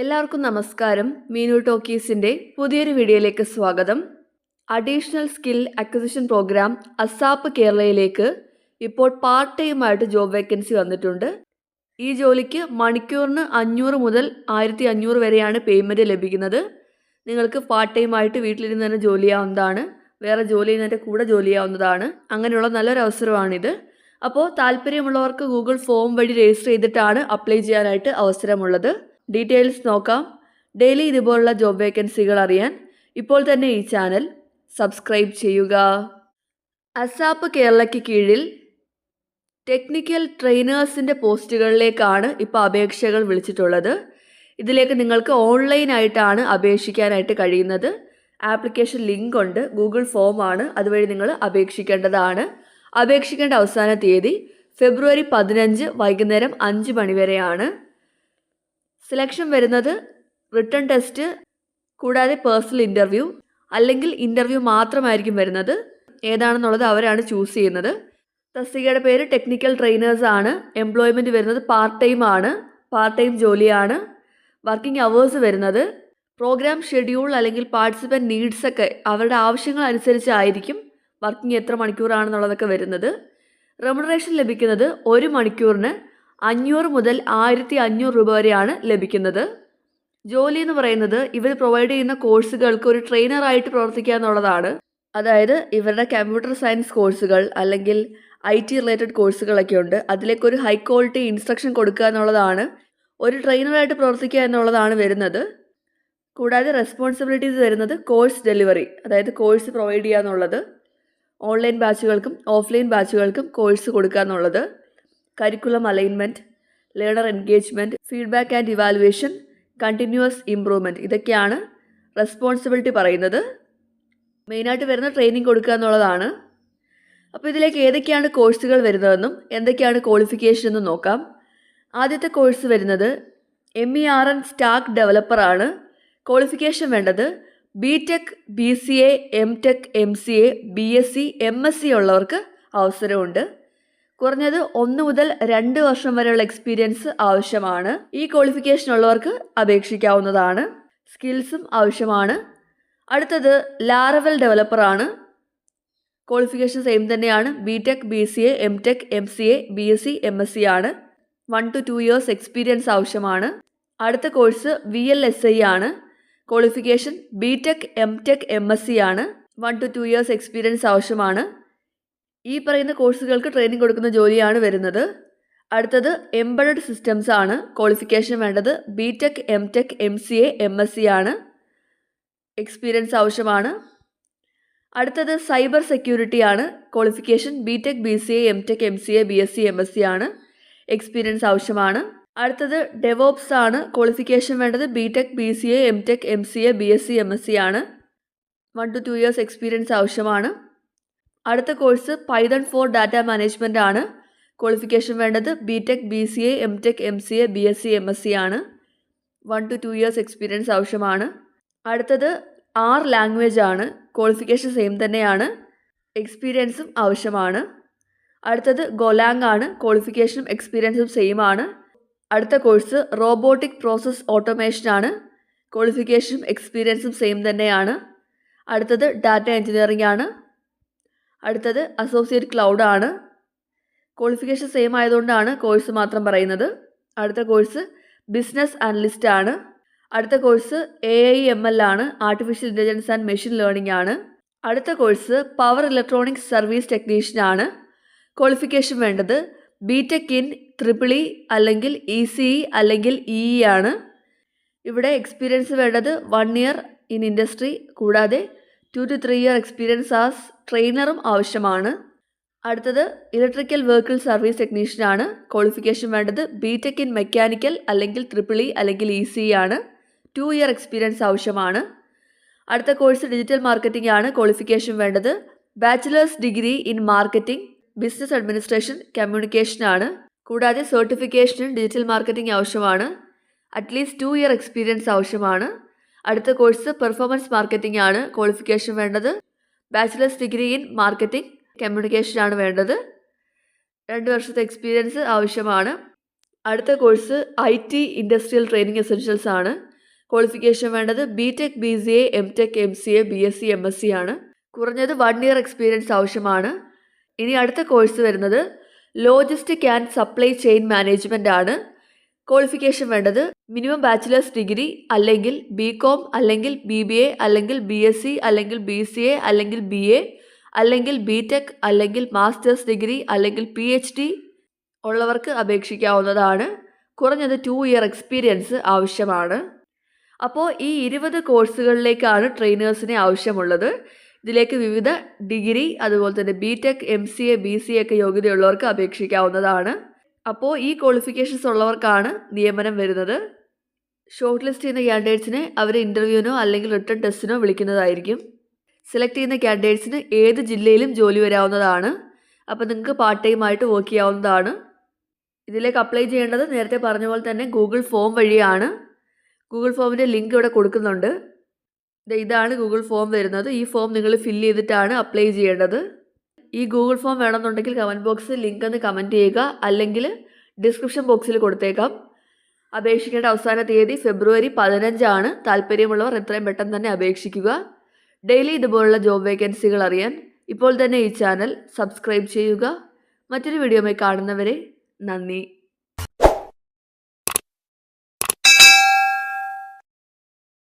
എല്ലാവർക്കും നമസ്കാരം. മീനു ടോക്കീസിന്റെ പുതിയൊരു വീഡിയോയിലേക്ക് സ്വാഗതം. Additional skill acquisition programme ASAP കേരളയിലേക്ക് ഇപ്പോൾ പാർട്ട് ടൈമായിട്ട് ജോബ് വേക്കൻസി വന്നിട്ടുണ്ട്. ഈ ജോലിക്ക് മണിക്കൂറിന് അഞ്ഞൂറ് മുതൽ ആയിരത്തി അഞ്ഞൂറ് വരെയാണ് പേയ്മെന്റ് ലഭിക്കുന്നത്. നിങ്ങൾക്ക് പാർട്ട് ടൈമായിട്ട് വീട്ടിലിരുന്ന് തന്നെ ജോലി ചെയ്യാവുന്നതാണ്. വേറെ ജോലി ചെയ്യുന്നതിന്റെ കൂടെ ജോലി ചെയ്യാവുന്നതാണ്. അങ്ങനെയുള്ള നല്ലൊരു അവസരമാണിത്. അപ്പോൾ താല്പര്യമുള്ളവർക്ക് ഗൂഗിൾ ഫോം വഴി രജിസ്റ്റർ ചെയ്തിട്ടാണ് അപ്ലൈ ചെയ്യാനായിട്ട് അവസരമുള്ളത്. ഡീറ്റെയിൽസ് നോക്കാം. ഡെയിലി ഇതുപോലുള്ള ജോബ് വേക്കൻസികൾ അറിയാൻ ഇപ്പോൾ തന്നെ ഈ ചാനൽ സബ്സ്ക്രൈബ് ചെയ്യുക. അസാപ്പ് കേരളയ്ക്ക് കീഴിൽ ടെക്നിക്കൽ ട്രെയിനേഴ്സിന്റെ പോസ്റ്റുകളിലേക്കാണ് ഇപ്പോൾ അപേക്ഷകൾ വിളിച്ചിട്ടുള്ളത്. ഇതിലേക്ക് നിങ്ങൾക്ക് ഓൺലൈനായിട്ടാണ് അപേക്ഷിക്കാനായിട്ട് കഴിയുന്നത്. ആപ്ലിക്കേഷൻ ലിങ്ക് ഉണ്ട്. ഗൂഗിൾ ഫോമാണ് അതുവഴി നിങ്ങൾ അപേക്ഷിക്കേണ്ടതാണ്. അപേക്ഷിക്കേണ്ട അവസാന തീയതി ഫെബ്രുവരി പതിനഞ്ച് വൈകുന്നേരം അഞ്ച് മണി വരെയാണ്. സെലക്ഷൻ വരുന്നത് റിട്ടേൺ ടെസ്റ്റ് കൂടാതെ പേഴ്സണൽ ഇന്റർവ്യൂ അല്ലെങ്കിൽ ഇന്റർവ്യൂ മാത്രമായിരിക്കും വരുന്നത്. ഏതാണെന്നുള്ളത് അവരാണ് ചൂസ് ചെയ്യുന്നത്. തസ്തികയുടെ പേര് ടെക്നിക്കൽ ട്രെയിനേഴ്സ് ആണ്. എംപ്ലോയ്മെന്റ് വരുന്നത് പാർട്ട് ടൈം ആണ്. പാർട്ട് ടൈം ജോലിയാണ്. വർക്കിംഗ് അവേഴ്സ് വരുന്നത്. പ്രോഗ്രാം ഷെഡ്യൂൾ അല്ലെങ്കിൽ പാർട്ടിസിപ്പന്റ് നീഡ്സ് ഒക്കെ അവരുടെ ആവശ്യങ്ങൾ അനുസരിച്ചായിരിക്കും വർക്കിംഗ് എത്ര മണിക്കൂറാണെന്നുള്ളതൊക്കെ വരുന്നത്. റെമുണറേഷൻ ലഭിക്കുന്നത് ഒരു മണിക്കൂറിന് അഞ്ഞൂറ് മുതൽ ആയിരത്തി അഞ്ഞൂറ് രൂപ വരെയാണ് ലഭിക്കുന്നത്. ജോലി എന്ന് പറയുന്നത് ഇവർ പ്രൊവൈഡ് ചെയ്യുന്ന കോഴ്സുകൾക്ക് ഒരു ട്രെയിനറായിട്ട് പ്രവർത്തിക്കുക എന്നുള്ളതാണ്. അതായത് ഇവരുടെ കമ്പ്യൂട്ടർ സയൻസ് കോഴ്സുകൾ അല്ലെങ്കിൽ ഐ ടി റിലേറ്റഡ് കോഴ്സുകളൊക്കെ ഉണ്ട്. അതിലേക്ക് ഒരു ഹൈ ക്വാളിറ്റി ഇൻസ്ട്രക്ഷൻ കൊടുക്കുക എന്നുള്ളതാണ്. ഒരു ട്രെയിനറായിട്ട് പ്രവർത്തിക്കുക എന്നുള്ളതാണ് വരുന്നത്. കൂടാതെ റെസ്പോൺസിബിലിറ്റീസ് വരുന്നത് കോഴ്സ് ഡെലിവറി അതായത് കോഴ്സ് പ്രൊവൈഡ് ചെയ്യുക എന്നുള്ളത്. ഓൺലൈൻ ബാച്ചുകൾക്കും ഓഫ്ലൈൻ ബാച്ചുകൾക്കും കോഴ്സ് കൊടുക്കുക എന്നുള്ളത്. Curriculum alignment learner engagement feedback and evaluation continuous improvement ഇതൊക്കെയാണ് റെസ്പോൺസിബിലിറ്റി പറയുന്നത്. മെയിനായിട്ട് വരുന്ന ട്രെയിനിങ് കൊടുക്കുക എന്നുള്ളതാണ്. അപ്പോൾ ഇതിലേക്ക് ഏതൊക്കെയാണ് കോഴ്സുകൾ വരുന്നതെന്നും എന്തൊക്കെയാണ് ക്വാളിഫിക്കേഷൻ എന്നും നോക്കാം. ആദ്യത്തെ കോഴ്സ് വരുന്നത് M E R N stack ഡെവലപ്പറാണ് qualification വേണ്ടത് B tech B C A M tech M C A B S C M S C ഉള്ളവർക്ക് അവസരമുണ്ട്. കുറഞ്ഞത് ഒന്ന് മുതൽ രണ്ട് വർഷം വരെയുള്ള എക്സ്പീരിയൻസ് ആവശ്യമാണ്. ഈ ക്വാളിഫിക്കേഷൻ ഉള്ളവർക്ക് അപേക്ഷിക്കാവുന്നതാണ്. സ്കിൽസും ആവശ്യമാണ്. അടുത്തത് ലാറവൽ ഡെവലപ്പറാണ് ക്വാളിഫിക്കേഷൻ സെയിം തന്നെയാണ്. B tech B C A M tech M C A B S C M S C ആണ്. One to two years experience ആവശ്യമാണ്. അടുത്ത course V L S I ആണ്. Qualification B tech M tech M S C ആണ്. One to two years experience ആവശ്യമാണ്. ഈ പറയുന്ന കോഴ്സുകൾക്ക് training കൊടുക്കുന്ന ജോലിയാണ് വരുന്നത്. അടുത്തത് എംബഡഡ് സിസ്റ്റംസ് ആണ്. ക്വാളിഫിക്കേഷൻ വേണ്ടത് B tech M tech M C A M S C ആണ്. എക്സ്പീരിയൻസ് ആവശ്യമാണ്. അടുത്തത് സൈബർ സെക്യൂരിറ്റി ആണ്. Qualification B tech B C A M tech M C A B S C M S C ആണ്. Experience ആവശ്യമാണ്. അടുത്തത് DevOps ആണ്. Qualification വേണ്ടത് B tech B C A M tech M C A B S C M S C ആണ്. One to two years experience ആവശ്യമാണ്. അടുത്ത course Python for data management ആണ്. Qualification വേണ്ടത് B tech B C A M tech M C A B S C M S C ആണ്. One to two years experience ആവശ്യമാണ്. അടുത്തത് R language ആണ്. Qualification same തന്നെയാണ്. എക്സ്പീരിയൻസും ആവശ്യമാണ്. അടുത്തത് ഗൊലാങ് ആണ്. ക്വാളിഫിക്കേഷനും എക്സ്പീരിയൻസും സെയിം ആണ്. അടുത്ത കോഴ്സ് റോബോട്ടിക് പ്രോസസ് ഓട്ടോമേഷൻ ആണ്. ക്വാളിഫിക്കേഷനും എക്സ്പീരിയൻസും സെയിം തന്നെയാണ്. അടുത്തത് ഡാറ്റ എഞ്ചിനീയറിംഗ് ആണ്. അടുത്തത് അസോസിയേറ്റ് ക്ലൗഡ് ആണ്. ക്വാളിഫിക്കേഷൻ സെയിം ആയതുകൊണ്ടാണ് കോഴ്സ് മാത്രം പറയുന്നത്. അടുത്ത കോഴ്സ് ബിസിനസ് അനലിസ്റ്റ് ആണ്. അടുത്ത course A I M L ആണ്. Artificial intelligence and machine learning ആണ്. അടുത്ത course power electronics service technician ആണ്. ക്വാളിഫിക്കേഷൻ വേണ്ടത് B tech in triple E അല്ലെങ്കിൽ ഇ സി ഇ അല്ലെങ്കിൽ ഇ ഇ ആണ്. ഇവിടെ എക്സ്പീരിയൻസ് വേണ്ടത് വൺ ഇയർ ഇൻ ഇൻഡസ്ട്രി കൂടാതെ two to three year experience as ട്രെയിനറും ആവശ്യമാണ്. അടുത്തത് ഇലക്ട്രിക്കൽ വെഹിക്കിൾ സർവീസ് ടെക്നീഷ്യനാണ് ക്വാളിഫിക്കേഷൻ വേണ്ടത് ബി ടെക് ഇൻ മെക്കാനിക്കൽ അല്ലെങ്കിൽ ട്രിപ്പിളി അല്ലെങ്കിൽ ഇ സി ആണ്. ടു ഇയർ എക്സ്പീരിയൻസ് ആവശ്യമാണ്. അടുത്ത കോഴ്സ് ഡിജിറ്റൽ മാർക്കറ്റിംഗ് ആണ്. ക്വാളിഫിക്കേഷൻ വേണ്ടത് bachelor's degree in marketing business administration communication ആണ്. കൂടാതെ സർട്ടിഫിക്കേഷനും ഡിജിറ്റൽ മാർക്കറ്റിംഗ് ആവശ്യമാണ്. At least two year experience ആവശ്യമാണ്. അടുത്ത കോഴ്സ് പെർഫോമൻസ് മാർക്കറ്റിംഗ് ആണ് ക്വാളിഫിക്കേഷൻ വേണ്ടത്. Bachelor's degree in marketing communication ആണ് വേണ്ടത്. രണ്ട് വർഷത്തെ എക്സ്പീരിയൻസ് ആവശ്യമാണ്. അടുത്ത course I T industrial training essentials ആണ്. ക്വാളിഫിക്കേഷൻ വേണ്ടത് B tech B C A M tech M C A B S C M S C ആണ്. കുറഞ്ഞത് വൺ ഇയർ എക്സ്പീരിയൻസ് ആവശ്യമാണ്. ഇനി അടുത്ത കോഴ്സ് വരുന്നത് logistic and supply chain management ആണ്. Qualification വേണ്ടത് മിനിമം ബാച്ചിലേഴ്സ് ഡിഗ്രി അല്ലെങ്കിൽ ബി കോം അല്ലെങ്കിൽ ബി ബി എ അല്ലെങ്കിൽ ബി എസ് സി അല്ലെങ്കിൽ ബി സി എ അല്ലെങ്കിൽ ബി എ അല്ലെങ്കിൽ ബി ടെക് അല്ലെങ്കിൽ മാസ്റ്റേഴ്സ് ഡിഗ്രി അല്ലെങ്കിൽ പി എച്ച് ഡി ഉള്ളവർക്ക് അപേക്ഷിക്കാവുന്നതാണ്. കുറഞ്ഞത് ടു ഇയർ എക്സ്പീരിയൻസ് ആവശ്യമാണ്. അപ്പോൾ ഈ ഇരുപത് കോഴ്സുകളിലേക്കാണ് ട്രെയിനേഴ്സിനെ ആവശ്യമുള്ളത്. ഇതിലേക്ക് വിവിധ ഡിഗ്രി അതുപോലെ തന്നെ B tech M C A B C ഒക്കെ യോഗ്യതയുള്ളവർക്ക് അപേക്ഷിക്കാവുന്നതാണ്. അപ്പോൾ ഈ ക്വാളിഫിക്കേഷൻസ് ഉള്ളവർക്കാണ് നിയമനം വരുന്നത്. ഷോർട്ട് ലിസ്റ്റ് ചെയ്യുന്ന ക്യാൻഡിഡേറ്റ്സിനെ അവർ ഇന്റർവ്യൂവിനോ അല്ലെങ്കിൽ റിട്ടേൺ ടെസ്റ്റിനോ വിളിക്കുന്നതായിരിക്കും. സെലക്ട് ചെയ്യുന്ന ക്യാൻഡിഡേറ്റ്സിന് ഏത് ജില്ലയിലും ജോലി വരാവുന്നതാണ്. അപ്പോൾ നിങ്ങൾക്ക് പാർട്ട് ടൈം ആയിട്ട് വർക്ക് ചെയ്യാവുന്നതാണ്. ഇതിലേക്ക് അപ്ലൈ ചെയ്യേണ്ടത് നേരത്തെ പറഞ്ഞ പോലെ തന്നെ ഗൂഗിൾ ഫോം വഴിയാണ്. ഗൂഗിൾ ഫോമിന്റെ ലിങ്ക് ഇവിടെ കൊടുക്കുന്നുണ്ട്. ഇതാണ് ഗൂഗിൾ ഫോം വരുന്നത്. ഈ ഫോം നിങ്ങൾ ഫില്ല് ചെയ്തിട്ടാണ് അപ്ലൈ ചെയ്യേണ്ടത്. ഈ ഗൂഗിൾ ഫോം വേണമെന്നുണ്ടെങ്കിൽ കമന്റ് ബോക്സിൽ ലിങ്ക് ഒന്ന് കമന്റ് ചെയ്യുക. അല്ലെങ്കിൽ ഡിസ്ക്രിപ്ഷൻ ബോക്സിൽ കൊടുത്തേക്കാം. അപേക്ഷിക്കേണ്ട അവസാന തീയതി ഫെബ്രുവരി പതിനഞ്ചാണ്. താല്പര്യമുള്ളവർ എത്രയും പെട്ടെന്ന് തന്നെ അപേക്ഷിക്കുക. ഡെയിലി ഇതുപോലുള്ള ജോബ് വേക്കൻസികൾ അറിയാൻ ഇപ്പോൾ തന്നെ ഈ ചാനൽ സബ്സ്ക്രൈബ് ചെയ്യുക. മറ്റൊരു വീഡിയോയുമായി കാണുന്നവരെ നന്ദി.